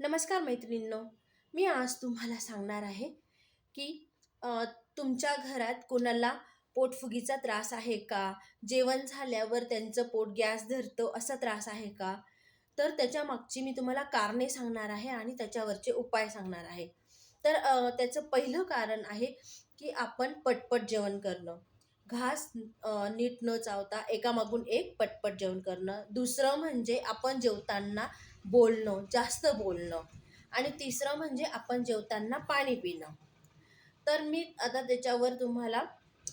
नमस्कार मैत्रिणींनो मी आज तुम्हाला सांगणार आहे की तुमच्या घरात कोणाला पोटफुगीचा त्रास आहे का? जेवण झाल्यावर त्यांचं पोट गॅस धरतं असा त्रास आहे का? तर त्याच्या मागची मी तुम्हाला कारणे सांगणार आहे आणि त्याच्यावरचे उपाय सांगणार आहे. तर त्याचं पहिलं कारण आहे की आपण पटपट जेवण करणं. घास नीट न चावता एकामागून एक पटपट जेवण करणं. दुसरं म्हणजे आपण जेवताना बोलणं जास्त बोलणं. आणि तिसरं म्हणजे आपण जेवताना पाणी पिणं. तर मी आता त्याच्यावर तुम्हाला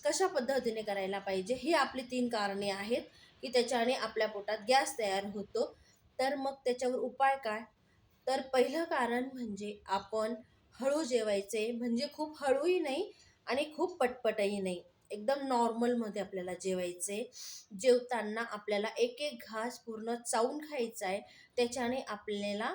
कशा पद्धतीने करायला पाहिजे ही आपली तीन कारणे आहेत की त्याच्याने आपल्या पोटात गॅस तयार होतो. तर मग त्याच्यावर उपाय काय? तर पहिलं कारण म्हणजे आपण हळू जेवायचे म्हणजे खूप हळूही नाही आणि खूप पटपटही नाही. एकदम नॉर्मलमध्ये आपल्याला जेवायचे. जेवताना आपल्याला एक एक घास पूर्ण चावून खायचा आहे त्याच्याने आपल्याला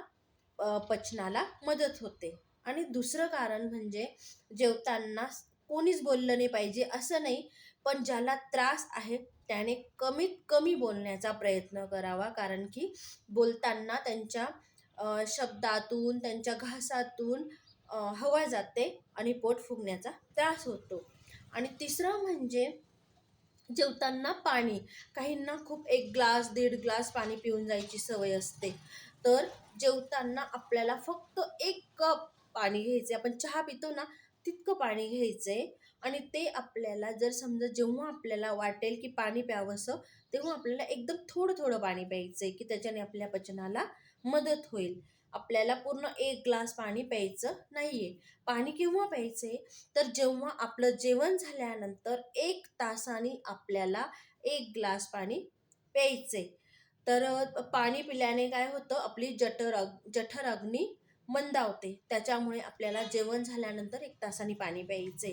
पचनाला मदत होते. आणि दुसरं कारण म्हणजे जेवताना कोणीच बोललं नाही पाहिजे असं नाही पण ज्याला त्रास आहे त्याने कमीत कमी बोलण्याचा प्रयत्न करावा. कारण की बोलताना त्यांच्या शब्दातून त्यांच्या घासातून हवा जाते आणि पोट फुगण्याचा त्रास होतो. आणि तिसरं म्हणजे जेवताना पाणी. काहींना खूप एक ग्लास दीड ग्लास पाणी पिऊन जायची सवय असते. तर जेवताना आपल्याला फक्त एक कप पाणी घ्यायचे आपण चहा पितो ना तितकं पाणी घ्यायचे आणि ते आपल्याला जर समजा जेव्हा आपल्याला वाटेल की पाणी प्यावंसं तेव्हा आपल्याला एकदम थोडं थोडं पाणी प्यायचं आहे की त्याच्याने आपल्या पचनाला मदत होईल. आपल्याला पूर्ण एक ग्लास पाणी प्यायचं नाही आहे पाणी केव्हा प्यायचे? तर जेव्हा आपलं जेवण झाल्यानंतर एक तासाने आपल्याला एक ग्लास पाणी प्यायचे. तर पाणी पिल्याने काय होतं? आपली जठर अग जठर अग्नी मंदावते. त्याच्यामुळे आपल्याला जेवण झाल्यानंतर एक तासाने पाणी प्यायचे.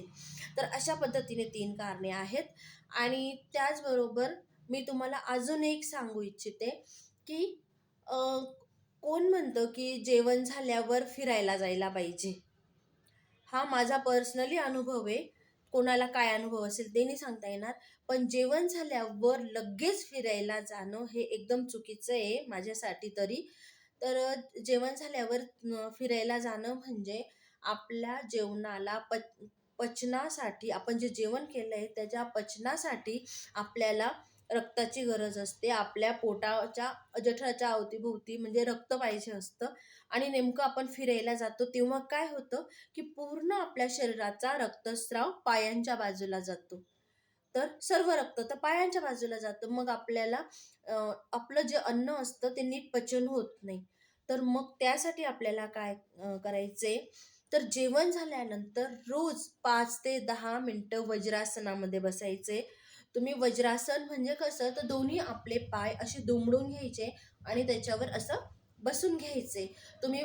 तर अशा पद्धतीने तीन कारणे आहेत. आणि त्याचबरोबर मी तुम्हाला अजून एक सांगू इच्छिते की कोण म्हणतं की जेवण झाल्यावर फिरायला जायला पाहिजे? हा माझा पर्सनली अनुभव आहे. कोणाला काय अनुभव असेल ते नाही सांगता येणार. पण जेवण झाल्यावर लगेच फिरायला जाणं हे एकदम चुकीचं आहे माझ्यासाठी तरी. तर जेवण झाल्यावर फिरायला जाणं म्हणजे आपल्या जेवणाला पच पचनासाठी आपण जे जेवण केलं आहे त्याच्या पचनासाठी आपल्याला रक्ताची गरज असते. आपल्या पोटाच्या जठराच्या अवतीभोवती म्हणजे रक्त पाहिजे असतं. आणि नेमकं आपण फिरायला जातो तेव्हा काय होतं की पूर्ण आपल्या शरीराचा रक्तस्राव पायांच्या बाजूला जातो. तर सर्व रक्त तर पायांच्या बाजूला जातं. मग आपल्याला आपलं जे अन्न असतं ते नीट पचन होत नाही. तर मग त्यासाठी आपल्याला काय करायचे तर जेवण झाल्यानंतर रोज पाच ते दहा मिनटं वज्रासनामध्ये बसायचे तुम्ही वज्रासन म्हणजे कसं? तर दोन्ही आपले पाय असे दुमडून घ्यायचे आणि त्याच्यावर असं बसून घ्यायचे. तुम्ही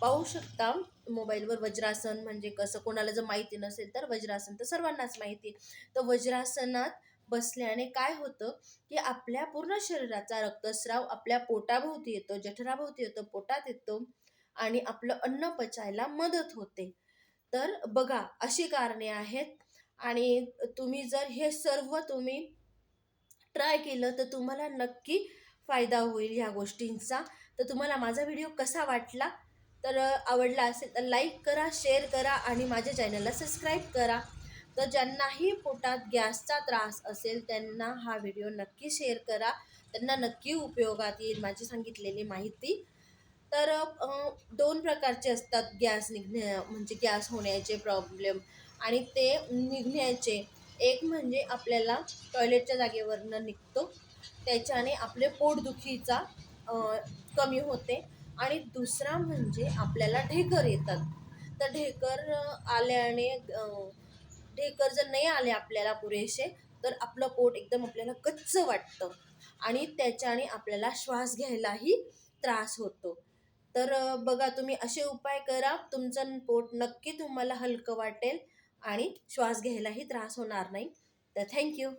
पाहू शकता मोबाईलवर वज्रासन म्हणजे कसं? कोणाला जर माहिती नसेल तर वज्रासन तर सर्वांनाच माहिती. तर वज्रासनात बसल्याने काय होतं की आपल्या पूर्ण शरीराचा रक्तस्राव आपल्या पोटाभोवती येतो जठराभोवती येतो पोटात येतो आणि आपलं अन्न पचायला मदत होते. तर बघा अशी कारणे आहेत. आणि तुम्ही जर हे सर्व तुम्ही ट्राय केलं तर तुम्हाला नक्की फायदा होईल ह्या गोष्टींचा. तर तुम्हाला माझा व्हिडिओ कसा वाटला? तर आवडला असेल तर लाईक करा शेअर करा आणि माझ्या चॅनलला सबस्क्राईब करा. तर ज्यांनाही पोटात गॅसचा त्रास असेल त्यांना हा व्हिडिओ नक्की शेअर करा. त्यांना नक्की उपयोगात येईल माझी सांगितलेली माहिती. तर दोन प्रकारचे असतात गॅस निघण्या म्हणजे गॅस होण्याचे प्रॉब्लेम आणि ते निघण्याचे एक म्हणजे आपल्याला टॉयलेटच्या जागेवरनं निघतो. त्याच्याने आपले पोटदुखीचा कमी होते. आणि दुसरा म्हणजे आपल्याला ढेकर येतात. तर ढेकर आल्याने ढेकर जर नाही आले आपल्याला पुरेसे तर आपलं पोट एकदम आपल्याला गच्च वाटतं. आणि त्याच्याने आपल्याला श्वास घ्यायलाही त्रास होतो. तर बघा तुम्ही असे उपाय करा. तुमचं पोट नक्की तुम्हाला हलकं वाटेल. आणि श्वास घ्यायलाही त्रास होणार नाही. तर थँक्यू